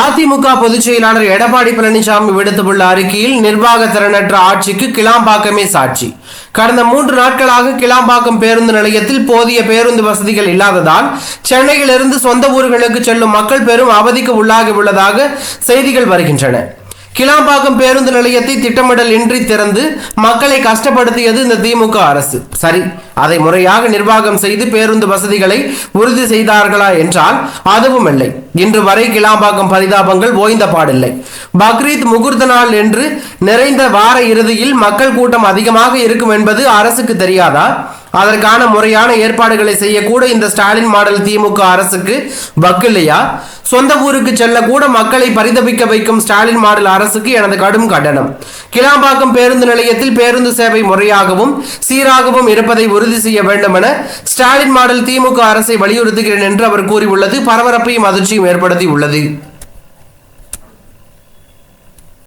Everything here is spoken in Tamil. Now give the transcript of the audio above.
அதிமுக பொதுச் செயலாளர் எடப்பாடி பழனிசாமி விடுத்துள்ள அறிக்கையில் நிர்வாக திறனற்ற ஆட்சிக்கு கிளாம்பாக்கமே சாட்சி. கடந்த மூன்று நாட்களாக கிளாம்பாக்கம் பேருந்து நிலையத்தில் போதிய பேருந்து வசதிகள் இல்லாததால் சென்னையிலிருந்து சொந்த ஊர்களுக்கு செல்லும் மக்கள் பெரும் அவதிக்கு உள்ளாகி உள்ளதாக செய்திகள் வருகின்றன. கிளாம்பாக்கம் பேருந்து நிலையத்தை திட்டமிடல் இன்றி திறந்து மக்களை கஷ்டப்படுத்தியது இந்த திமுக அரசு. சரி அதை முறையாக நிர்வாகம் செய்து பேருந்து வசதிகளை உறுதி செய்தார்களா என்றால் அதுவும் இல்லை. இன்று வரை கிளாம்பாக்கம் பரிதாபங்கள் ஓய்ந்த பாடில்லை. பக்ரீத் முகூர்த்த நாள் என்று நிறைந்த வார இறுதியில் மக்கள் கூட்டம் அதிகமாக இருக்கும் என்பது அரசுக்கு தெரியாதா? அதற்கான முறையான ஏற்பாடுகளை செய்யக்கூட இந்த ஸ்டாலின் மாடல் திமுக அரசுக்கு வக்கில்லையா? சொந்த ஊருக்கு செல்ல கூட மக்களை பரிதபிக்க வைக்கும் ஸ்டாலின் மாடல் அரசுக்கு எனது கடும் கண்டனம். கிளாம்பாக்கம் பேருந்து நிலையத்தில் பேருந்து சேவை முறையாகவும் சீராகவும் இருப்பதை உறுதி செய்ய வேண்டும் என ஸ்டாலின் மாடல் திமுக அரசை வலியுறுத்துகிறேன் என்று அவர் கூறியுள்ளது. பரபரப்பையும் அதிர்ச்சியும் ஏற்படுத்தி உள்ளது